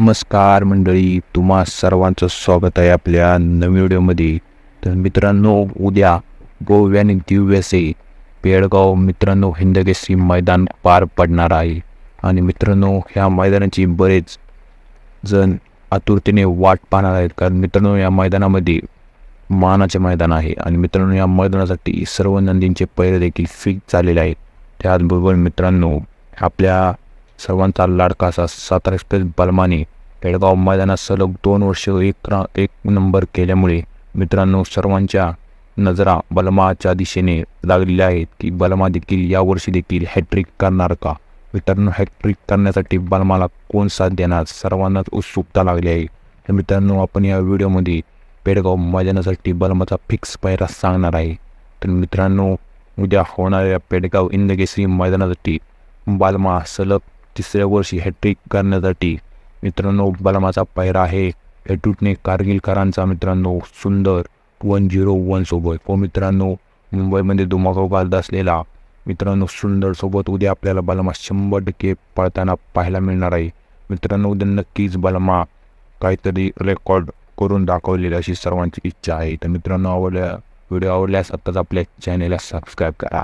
नमस्कार मंडळी तुम्हा सर्वांचं स्वागत आहे आपल्या नवीन व्हिडिओमध्ये. तर मित्रांनो उद्या गोव्याने दिव्यसे पेडगाव मित्रांनो हिंदकेसरी मैदान पार पडणार आहे. आणि मित्रांनो ह्या मैदानाची बरेच जण आतुरतेने वाट पाहणार आहेत. कारण मित्रांनो या मैदानामध्ये मानाचे मैदान आहे. आणि मित्रांनो या मैदानासाठी सर्व नंदींचे पैरे देखील फिक्स झालेले आहेत. त्याचबरोबर मित्रांनो आपल्या सर्वांचा लाडका असा सातारा एक्सप्रेस बलमाने पेडगाव मैदानात सलग दोन वर्ष एक रा एक नंबर केल्यामुळे मित्रांनो सर्वांच्या नजरा बलमाच्या दिशेने लागलेल्या आहेत की बलमा देखील यावर्षी देखील हॅट्रिक करणार का? मित्रांनो हॅट्रिक करण्यासाठी बलमाला कोण साथ देणार? सर्वांनाच उत्सुकता लागली आहे. तर मित्रांनो आपण या व्हिडिओमध्ये पेडगाव मैदानासाठी बलमाचा फिक्स पायरा सांगणार आहे. तर मित्रांनो उद्या होणाऱ्या पेडगाव इंदकेसरी मैदानासाठी बालमा सलग तिसऱ्या वर्षी हॅट्रिक करण्यासाठी. मित्रांनो बलमाचा पायरा आहे. हेटूटने कारगिलकरांचा मित्रांनो सुंदर वन झिरो वन सोबत. व मित्रांनो मुंबईमध्ये धुमाकूळ घालत असलेला मित्रांनो सुंदर सोबत उद्या आपल्याला बलमा शंभर टक्के पळताना पाहायला मिळणार आहे. मित्रांनो उद्या नक्कीच बलमा काहीतरी रेकॉर्ड करून दाखवलेली अशी सर्वांची इच्छा आहे. तर मित्रांनो आवडल्या व्हिडिओ आवडल्यास आत्ताच आपल्या चॅनेलला सबस्क्राईब करा.